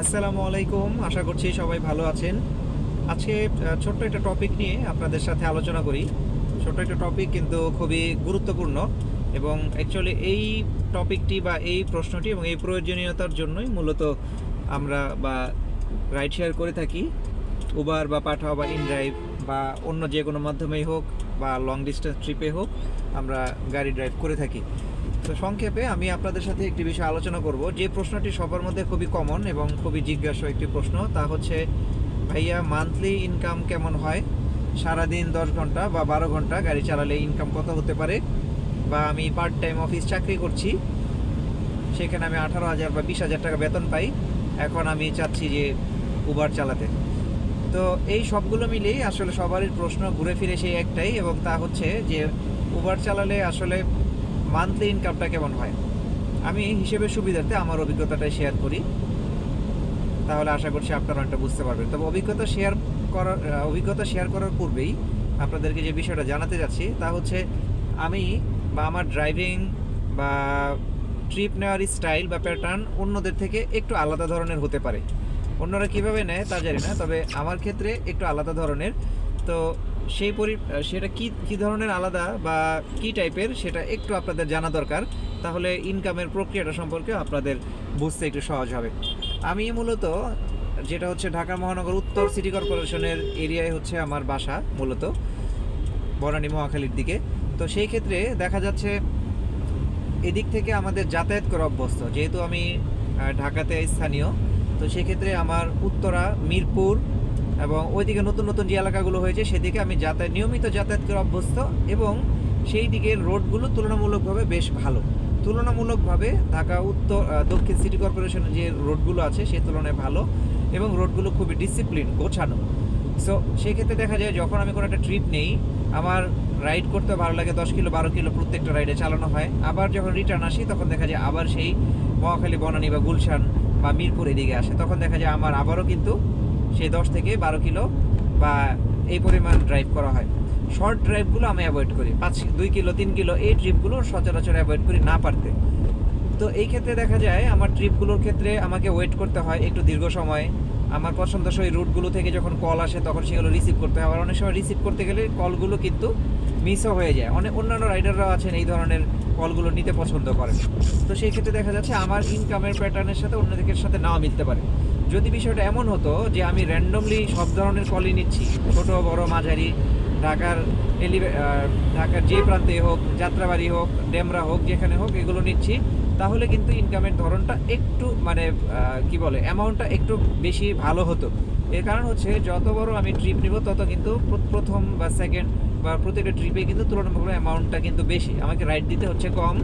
আসসালামু আলাইকুম, আশা করছি সবাই ভালো আছেন। আজকে ছোট্ট একটা টপিক নিয়ে আপনাদের সাথে আলোচনা করি। ছোট্ট একটা টপিক কিন্তু খুবই গুরুত্বপূর্ণ এবং অ্যাকচুয়ালি এই টপিকটি বা এই প্রশ্নটি এবং এই প্রয়োজনীয়তার জন্যই মূলত আমরা বা রাইড শেয়ার করে থাকি। উবার বা পাঠাও বা ইনড্রাইভ বা অন্য যে কোনো মাধ্যমেই হোক বা লং ডিস্টেন্স ট্রিপে হোক, আমরা গাড়ি ড্রাইভ করে থাকি। তো সংক্ষেপে আমি আপনাদের সাথে একটি বিষয় আলোচনা করব। যে প্রশ্নটি সবার মধ্যে খুবই কমন এবং খুবই জিজ্ঞাসা একটি প্রশ্ন, তা হচ্ছে, ভাইয়া মান্থলি ইনকাম কেমন হয়? সারাদিন দশ ঘণ্টা বা বারো ঘণ্টা গাড়ি চালালে ইনকাম কত হতে পারে? বা আমি পার্ট টাইম অফিস চাকরি করছি, সেখানে আমি আঠারো হাজার বা বিশ হাজার টাকা বেতন পাই, এখন আমি চাচ্ছি যে উবার চালাতে। তো এই সবগুলো মিলেই আসলে সবারই প্রশ্ন ঘুরে ফিরে সেই একটাই এবং তা হচ্ছে যে উবার চালালে আসলে মান্থলি ইনকামটা কেমন হয়? আমি হিসেবে সুবিধার্থে আমার অভিজ্ঞতাটাই শেয়ার করি। তাহলে আশা করছি আপনারা অনেকটা বুঝতে পারবেন। তবে অভিজ্ঞতা শেয়ার করার অভিজ্ঞতা শেয়ার করার পূর্বেই আপনাদেরকে যে বিষয়টা জানাতে যাচ্ছি, তা হচ্ছে আমি বা আমার ড্রাইভিং বা ট্রিপ নেওয়ার স্টাইল বা প্যাটার্ন অন্যদের থেকে একটু আলাদা ধরনের হতে পারে। অন্যরা কীভাবে নেয় তা জানি না, তবে আমার ক্ষেত্রে একটু আলাদা ধরনের। তো সেই পরি সেটা কি কি ধরনের আলাদা বা কি টাইপের সেটা একটু আপনাদের জানা দরকার। তাহলে ইনকামের প্রক্রিয়াটা সম্পর্কে আপনাদের বুঝতে একটু সহজ হবে। আমি মূলত যেটা হচ্ছে ঢাকা মহানগর উত্তর সিটি কর্পোরেশনের এরিয়ায় হচ্ছে আমার বাসা মূলত, বনানী মহাখালীর দিকে। তো সেই ক্ষেত্রে দেখা যাচ্ছে এদিক থেকে আমাদের যাতায়াত করা অভ্যস্ত। যেহেতু আমি ঢাকাতে স্থানীয়, তো সেক্ষেত্রে আমার উত্তরা, মিরপুর এবং ওইদিকে নতুন নতুন যে এলাকাগুলো হয়েছে, সেদিকে আমি যাতায়াত, নিয়মিত যাতায়াত করে অভ্যস্ত এবং সেই দিকের রোডগুলো তুলনামূলকভাবে বেশ ভালো। তুলনামূলকভাবে ঢাকা উত্তর দক্ষিণ সিটি কর্পোরেশনের যে রোডগুলো আছে সেই তুলনায় ভালো এবং রোডগুলো খুবই ডিসিপ্লিন গোছানো। সো সেই ক্ষেত্রে দেখা যায় যখন আমি কোনো একটা ট্রিপ নেই, আমার রাইড করতে ভালো লাগে, দশ কিলো, বারো কিলো প্রত্যেকটা রাইডে চালানো হয়। আবার যখন রিটার্ন আসি, তখন দেখা যায় আবার সেই মহাখালী, বনানী বা গুলশান বা মিরপুর এদিকে আসে। তখন দেখা যায় আমার আবারও কিন্তু সেই দশ থেকে বারো কিলো বা এই পরিমাণ ড্রাইভ করা হয়। শর্ট ড্রাইভগুলো আমি অ্যাভয়েড করি। পাঁচ, দুই কিলো, তিন কিলো, এই ট্রিপগুলো সচরাচর অ্যাভয়েড করি না পারতে। তো এই ক্ষেত্রে দেখা যায়, আমার ট্রিপগুলোর ক্ষেত্রে আমাকে ওয়েট করতে হয় একটু দীর্ঘ সময়। আমার পছন্দসই রুটগুলো থেকে যখন কল আসে, তখন সেগুলো রিসিভ করতে হয়। আবার অনেক সময় রিসিভ করতে গেলে কলগুলো কিন্তু মিসও হয়ে যায়। অনেক অন্যান্য রাইডাররাও আছেন এই ধরনের কলগুলো নিতে পছন্দ করেন। তো সেই ক্ষেত্রে দেখা যাচ্ছে, আমার ইনকামের প্যাটার্নের সাথে অন্যদিকের সাথে নাও মিলতে পারে। যদি বিষয়টা এমন হতো যে আমি র্যান্ডমলি সব ধরনের কলই নিচ্ছি, ছোট, বড়, মাঝারি, ঢাকার এলিভে ঢাকার যে প্রান্তে হোক, যাত্রাবাড়ি হোক, ডেমরা হোক, যেখানে হোক, এগুলো নিচ্ছি, তাহলে কিন্তু ইনকামের ধরনটা একটু মানে কি বলে অ্যামাউন্টটা একটু বেশি ভালো হতো। এর কারণ হচ্ছে যত বড় আমি ট্রিপ নিব, তত কিন্তু প্রথম বা সেকেন্ড বা প্রত্যেকটা ট্রিপে কিন্তু তুলনামূলক অ্যামাউন্টটা কিন্তু বেশি। আমাকে রাইড দিতে হচ্ছে কম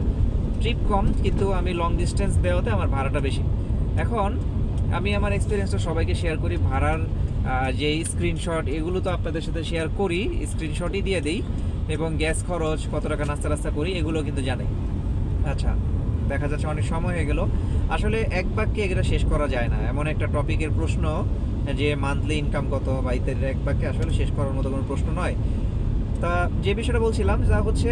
ট্রিপ কম, কিন্তু আমি লং ডিস্টেন্স দেওয়াতে আমার ভাড়াটা বেশি। এখন আমি আমার এক্সপিরিয়েন্সটা সবাইকে শেয়ার করি, ভাড়ার যে স্ক্রিনশট এগুলো তো আপনাদের সাথে শেয়ার করি স্ক্রিনশটই দিয়ে দিই এবং গ্যাস খরচ, কত টাকা নাস্তা রাস্তা করি, এগুলো কিন্তু জানাই। আচ্ছা দেখা যাচ্ছে অনেক সময় হয়ে গেল। আসলে এক বাক্যে এগুলো শেষ করা যায় না। এমন একটা টপিকের প্রশ্ন, যে মান্থলি ইনকাম কত বা ইত্যাদি এক বাক্যে আসলে শেষ করার মতো কোনো প্রশ্ন নয়। তা যে বিষয়টা বলছিলাম যা হচ্ছে,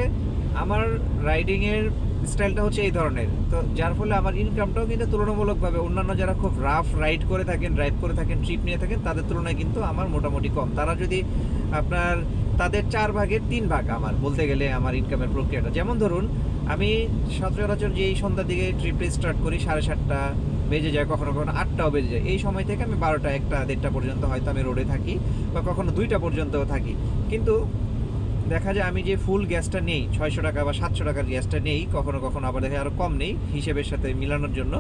আমার রাইডিংয়ের স্টাইলটা হচ্ছে এই ধরনের। তো যার ফলে আমার ইনকামটাও কিন্তু তুলনামূলকভাবে অন্যান্য যারা খুব রাফ রাইড করে থাকেন ড্রাইভ করে থাকেন ট্রিপ নিয়ে থাকেন, তাদের তুলনায় কিন্তু আমার মোটামুটি কম। তারা যদি আপনার, তাদের চার ভাগের তিন ভাগ আমার, বলতে গেলে আমার ইনকামের প্রক্রিয়াটা। যেমন ধরুন, আমি সচরাচর যেই সন্ধ্যার দিকে ট্রিপটা স্টার্ট করি, সাড়ে সাতটা বেজে যায়, কখনো কখনো আটটাও বেজে যায়। এই সময় থেকে আমি বারোটা, একটা, দেড়টা পর্যন্ত হয়তো আমি রোডে থাকি বা কখনো দুইটা পর্যন্তও থাকি। কিন্তু দেখা যায় আমি যে ফুল গ্যাসটা নেই, ছয়শো টাকা বা সাতশো টাকার গ্যাসটা নেই, কখনো কখনো আবার দেখা আরও কম নেই, হিসেবের সাথে মিলানোর জন্য।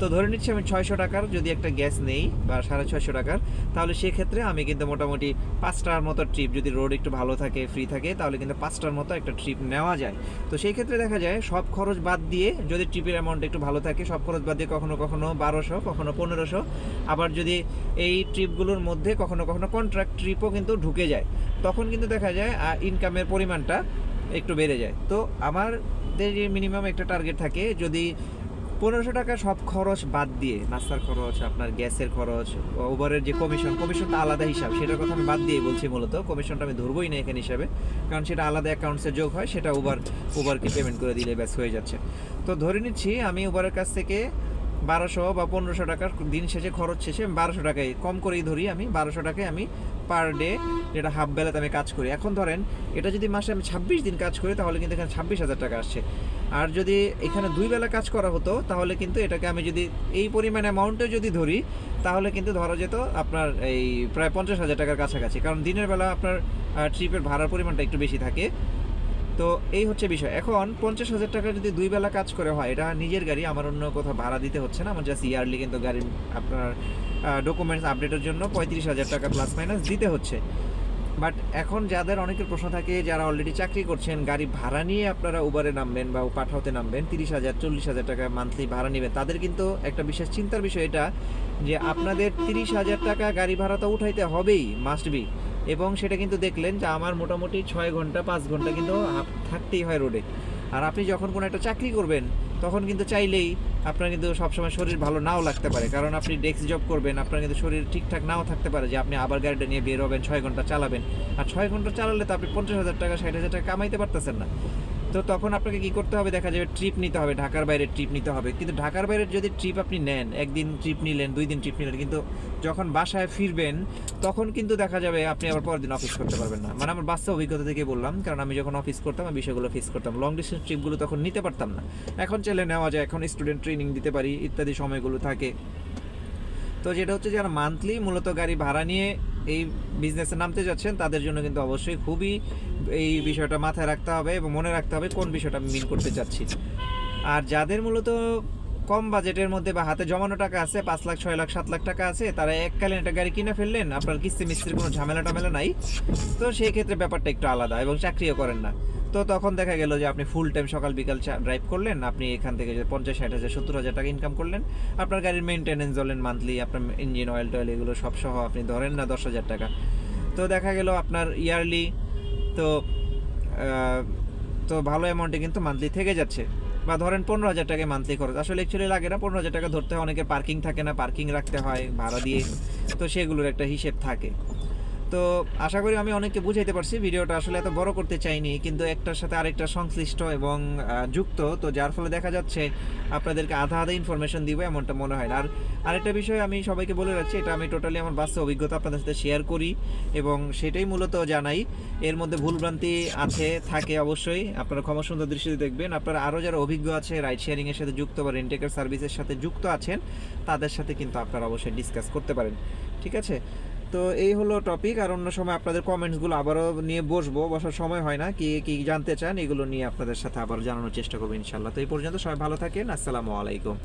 তো ধরে নিচ্ছি আমি ছয়শো টাকার, যদি একটা গ্যাস নেই বা সাড়ে ছয়শো টাকার, তাহলে সেক্ষেত্রে আমি কিন্তু মোটামুটি পাঁচটার মতো ট্রিপ, যদি রোড একটু ভালো থাকে ফ্রি থাকে, তাহলে কিন্তু পাঁচটার মতো একটা ট্রিপ নেওয়া যায়। তো সেই ক্ষেত্রে দেখা যায়, সব খরচ বাদ দিয়ে যদি ট্রিপের অ্যামাউন্ট একটু ভালো থাকে, সব খরচ বাদ দিয়ে কখনো কখনো বারোশো, কখনো পনেরোশো, আবার যদি এই ট্রিপগুলোর মধ্যে কখনো কখনো কন্ট্রাক্ট ট্রিপও কিন্তু ঢুকে যায়, তখন কিন্তু দেখা যায় ইনকামের পরিমাণটা একটু বেড়ে যায়। তো আমার যে মিনিমাম একটা টার্গেট থাকে, যদি পনেরোশো টাকা সব খরচ বাদ দিয়ে নাস্তার খরচ, আপনার গ্যাসের খরচ ওভারের যে কমিশন কমিশনটা আলাদা হিসাব। সেটার কথা আমি বাদ দিয়ে বলছি মূলত কমিশনটা আমি ধরবই না এখানে হিসাবে, কারণ সেটা আলাদা অ্যাকাউন্টসে যোগ হয়, সেটা উবার উবারকে পেমেন্ট করে দিলে ব্যাস হয়ে যাচ্ছে। তো ধরে নিচ্ছি, আমি উবারের কাছ থেকে বারোশো বা পনেরোশো টাকার দিন শেষে খরচ শেষে বারোশো টাকায়, কম করেই ধরি আমি, বারোশো টাকায় আমি পার ডে যেটা হাফ বেলাতে আমি কাজ করি। এখন ধরেন, এটা যদি মাসে আমি ছাব্বিশ দিন কাজ করি, তাহলে কিন্তু এখানে ছাব্বিশ হাজার টাকা আসছে। আর যদি এখানে দুই বেলা কাজ করা হতো, তাহলে কিন্তু এটাকে আমি যদি এই পরিমাণ অ্যামাউন্টে যদি ধরি, তাহলে কিন্তু ধরা যেত আপনার এই প্রায় পঞ্চাশ হাজার টাকার কাছাকাছি। কারণ দিনের বেলা আপনার ট্রিপের ভাড়ার পরিমাণটা একটু বেশি থাকে। তো এই হচ্ছে বিষয়। এখন পঞ্চাশ হাজার টাকা যদি দুই বেলা কাজ করে হয়, এটা নিজের গাড়ি, আমার অন্য কোথাও ভাড়া দিতে হচ্ছে না। আমার জাস্ট ইয়ারলি কিন্তু গাড়ির আপনার ডকুমেন্টস আপডেটের জন্য পঁয়ত্রিশ হাজার টাকা প্লাস মাইনাস দিতে হচ্ছে। বাট এখন যাদের অনেকের প্রশ্ন থাকে, যারা অলরেডি চাকরি করছেন, গাড়ি ভাড়া নিয়ে আপনারা উবারে নামবেন বা পাঠাতে নামবেন, তিরিশ হাজার, চল্লিশ হাজার টাকা মান্থলি ভাড়া নেবেন, তাদের কিন্তু একটা বিশেষ চিন্তার বিষয় এটা যে আপনাদের তিরিশ হাজার টাকা গাড়ি ভাড়া তো উঠাইতে হবেই মাস্ট বি এবং সেটা কিন্তু দেখলেন যে আমার মোটামুটি ছয় ঘণ্টা, পাঁচ ঘণ্টা কিন্তু থাকতেই হয় রোডে আর আপনি যখন কোনো একটা চাকরি করবেন তখন কিন্তু চাইলেই আপনার কিন্তু সবসময় শরীর ভালো নাও লাগতে পারে। কারণ আপনি ডেস্ক জব করবেন, আপনার কিন্তু শরীর ঠিকঠাক নাও থাকতে পারে যে আপনি আবার গাড়িটা নিয়ে বেরোবেন ছয় ঘণ্টা চালাবেন। আর ছয় ঘণ্টা চালালে তো আপনি পঞ্চাশ হাজার টাকা, ষাট হাজার টাকা কামাইতে পারতেছেন না। তো তখন আপনাকে কি করতে হবে? দেখা যাবে ট্রিপ নিতে হবে, ঢাকার বাইরে ট্রিপ নিতে হবে। কিন্তু ঢাকার বাইরে যদি ট্রিপ আপনি নেন, একদিন ট্রিপ নিলেন, দুই দিন ট্রিপ নিলেন, কিন্তু যখন বাসায় ফিরবেন, তখন কিন্তু দেখা যাবে আপনি আবার পরের দিন অফিস করতে পারবেন না। মানে আমার বাস্তব অভিজ্ঞতা থেকে বললাম, কারণ আমি যখন অফিস করতাম, আমি বিষয়গুলো ফেস করতাম। লং ডিস্টেন্স ট্রিপগুলো তখন নিতে পারতাম না। এখন চাইলে নেওয়া যায়, এখন স্টুডেন্ট ট্রেনিং দিতে পারি, ইত্যাদি সময়গুলো থাকে। তো যেটা হচ্ছে যারা মান্থলি মূলত গাড়ি ভাড়া নিয়ে এই বিজনেসে নামতে যাচ্ছেন, তাদের জন্য কিন্তু অবশ্যই খুবই এই বিষয়টা মাথায় রাখতে হবে এবং মনে রাখতে হবে কোন বিষয়টা আমি মিন করতে চাচ্ছি। আর যাদের মূলত কম বাজেটের মধ্যে বা হাতে জমানো টাকা আছে, পাঁচ লাখ, ছয় লাখ, সাত লাখ টাকা আছে, তারা এককালীন একটা গাড়ি কিনে ফেললেন, আপনার কিস্তি মিস্ত্রির কোনো ঝামেলা টামেলা নাই। তো সেই ক্ষেত্রে ব্যাপারটা একটু আলাদা এবং চাকরিও করেন না। তো তখন দেখা গেল যে আপনি ফুল টাইম সকাল, বিকাল ড্রাইভ করলেন, আপনি এখান থেকে যে পঞ্চাশ, ষাট হাজার, সত্তর হাজার টাকা ইনকাম করলেন, আপনার গাড়ির মেনটেনেন্স ধরলেন মান্থলি আপনার ইঞ্জিন অয়েল টয়েল এগুলো সব সহ আপনি ধরেন না দশ হাজার টাকা। তো দেখা গেল আপনার ইয়ারলি তো তো ভালো অ্যামাউন্টে কিন্তু মান্থলি থেকে যাচ্ছে। বা ধরেন পনেরো হাজার টাকায় মান্থলি খরচ। আসলে অ্যাকচুয়ালি লাগে না, পনেরো হাজার টাকা ধরতে হয় অনেকের পার্কিং থাকে না পার্কিং রাখতে হয়, ভাড়া দিয়ে। তো সেগুলোর একটা হিসেব থাকে। তো আশা করি আমি অনেককে বুঝাইতে পারছি, ভিডিওটা আসলে এত বড় করতে চাইনি, কিন্তু একটার সাথে আরেকটা সংশ্লিষ্ট এবং যুক্ত, তো যার ফলে দেখা যাচ্ছে আপনাদেরকে আধা আধা ইনফরমেশন দিব, এমনটা মনে হয় না। আর আরেকটা বিষয় আমি সবাইকে বলে রাখছি, এটা আমি টোটালি আমার বাস্তব অভিজ্ঞতা আপনাদের সাথে শেয়ার করি এবং সেটাই মূলত জানাই। এর মধ্যে ভুলভ্রান্তি আছে, থাকে অবশ্যই, আপনারা ক্ষমা সুন্দর দৃষ্টিতে দেখবেন। আপনারা আরও যারা অভিজ্ঞ আছে রাইড শেয়ারিংয়ের সাথে যুক্ত বা রেন্টেকার সার্ভিসের সাথে যুক্ত আছেন, তাদের সাথে কিন্তু আপনারা অবশ্যই ডিসকাস করতে পারেন। ঠিক আছে? তো এই হলো টপিক আর অন্য সময় আপনাদের কমেন্টসগুলো আবারও নিয়ে বসবো। বসার সময় হয় না, কি কি জানতে চান, এগুলো নিয়ে আপনাদের সাথে আবার জানানোর চেষ্টা করব ইনশাল্লাহ তো এই পর্যন্ত সবাই ভালো থাকেন, আসসালামু আলাইকুম।